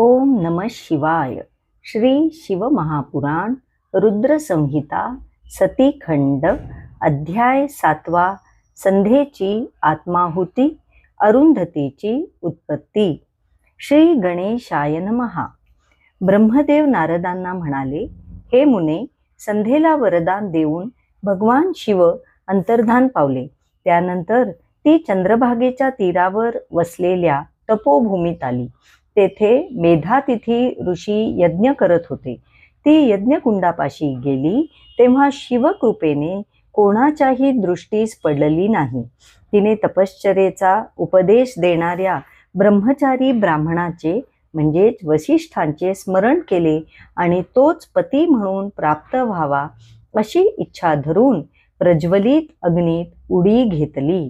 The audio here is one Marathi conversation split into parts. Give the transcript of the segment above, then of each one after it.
ओम नम शिवाय. श्री शिवमहापुराण रुद्रसंहिता सतीखंड अध्याय सातवा संध्येची आत्माहुती अरुंधतीची उत्पत्ती. श्री गणेशाय नमहा ब्रह्मदेव नारदांना म्हणाले हे मुने संध्येला वरदान देऊन भगवान शिव अंतर्धान पावले. त्यानंतर ती चंद्रभागेच्या तीरावर वसलेल्या तपोभूमीत आली. तेथे मेधातिथी ऋषी यज्ञ करत होते. ती यज्ञकुंडापाशी गेली तेव्हा शिवकृपेने कोणाच्याही दृष्टीस पडलेली नाही. तिने तपश्चरेचा उपदेश देणाऱ्या ब्रह्मचारी ब्राह्मणाचे म्हणजेच वसिष्ठांचे स्मरण केले आणि तोच पती म्हणून प्राप्त व्हावा अशी इच्छा धरून प्रज्वलित अग्नीत उडी घेतली.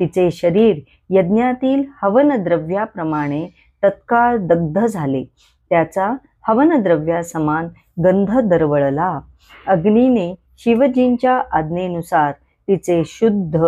तिचे शरीर यज्ञातील हवनद्रव्याप्रमाणे तत्काळ दग्ध झाले. त्याचा हवनद्रव्यासमान गंध दरवळला. अग्नीने शिवजींच्या आज्ञेनुसार तिचे शुद्ध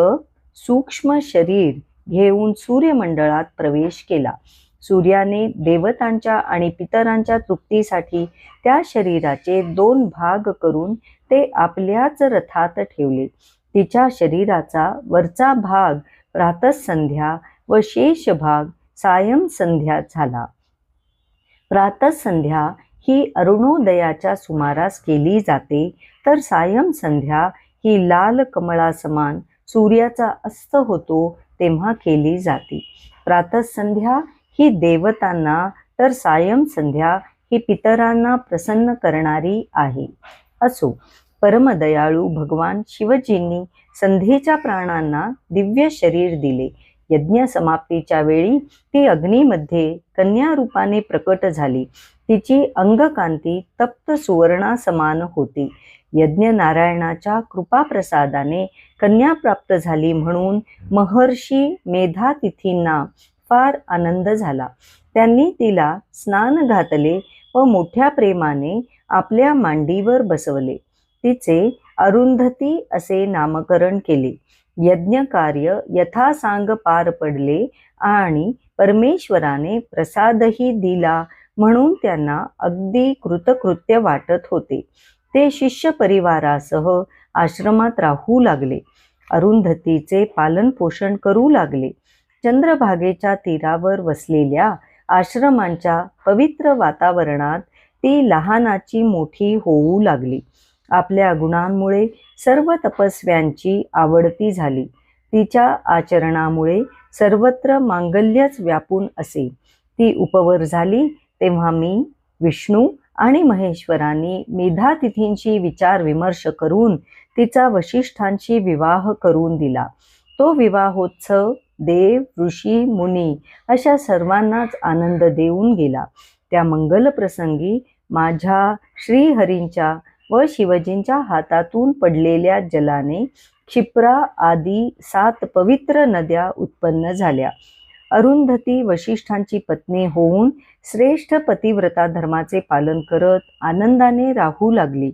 सूक्ष्म शरीर घेऊन सूर्यमंडळात प्रवेश केला. सूर्याने देवतांच्या आणि पितरांच्या तृप्तीसाठी त्या शरीराचे दोन भाग करून ते आपल्याच रथात ठेवले. तिच्या शरीराचा वरचा भाग प्रातसंध्या व शेष भाग सायं संध्या झाला. प्रातसंध्या ही अरुणोदयाच्या सुमारास केली जाते तर सायं संध्या ही लाल कमळासमान सूर्याचा अस्त होतो तेव्हा केली जाते. प्रातसंध्या ही देवतांना तर सायं संध्या ही पितरांना प्रसन्न करणारी आहे. असो परमदयाळू भगवान शिवजींनी संध्येच्या प्राणांना दिव्य शरीर दिले. यज्ञ समाप्तीच्या वेळी ती अग्नीमध्ये कन्या रूपाने प्रकट झाली. तिची अंगकांती तप्त सुवर्णा समान होती. यज्ञ नारायणाच्या कृपाप्रसादाने कन्या प्राप्त झाली म्हणून महर्षी मेधातिथींना फार आनंद झाला. त्यांनी तिला स्नान घातले व मोठ्या प्रेमाने आपल्या मांडीवर बसवले. तिचे अरुंधती असे नामकरण केले. यज्ञकार्य यथासांग पार पडले आणि परमेश्वराने प्रसादही दिला म्हणून त्यांना अगदी कृतकृत्य वाटत होते. ते शिष्य परिवारासह आश्रमात राहू लागले. अरुंधतीचे पालन पोषण करू लागले. चंद्रभागेच्या तीरावर वसलेल्या आश्रमांच्या पवित्र वातावरणात ती लहानाची मोठी होऊ लागली. आपल्या गुणांमुळे सर्व तपस्व्यांची आवडती झाली. तिच्या आचरणामुळे सर्वत्र मांगल्यच व्यापून असे. ती उपवर झाली तेव्हा मी विष्णू आणि महेश्वरांनी मेधातिथींशी विचार विमर्श करून तिचा वशिष्ठांशी विवाह करून दिला. तो विवाहोत्सव देव ऋषी मुनी अशा सर्वांनाच आनंद देऊन गेला. त्या मंगलप्रसंगी माझ्या श्रीहरींच्या व शिवजींच्या हातातून पडलेल्या जलाने क्षिप्रा आदी सात पवित्र नद्या उत्पन्न झाल्या. अरुंधती वशिष्ठांची पत्नी होऊन श्रेष्ठ पतिव्रता धर्माचे पालन करत आनंदाने राहू लागली.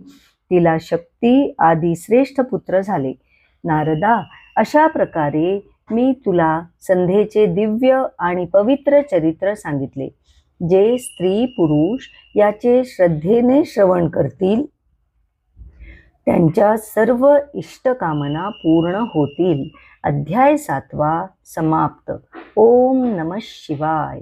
तिला शक्ती आदी श्रेष्ठ पुत्र झाले. नारदा अशा प्रकारे मी तुला संध्येचे दिव्य आणि पवित्र चरित्र सांगितले. जे स्त्री पुरुष याचे श्रद्धेने श्रवण करतील त्यांच्या सर्व इष्टकामना पूर्ण होतील. अध्याय सातवा समाप्त. ओम नम शिवाय.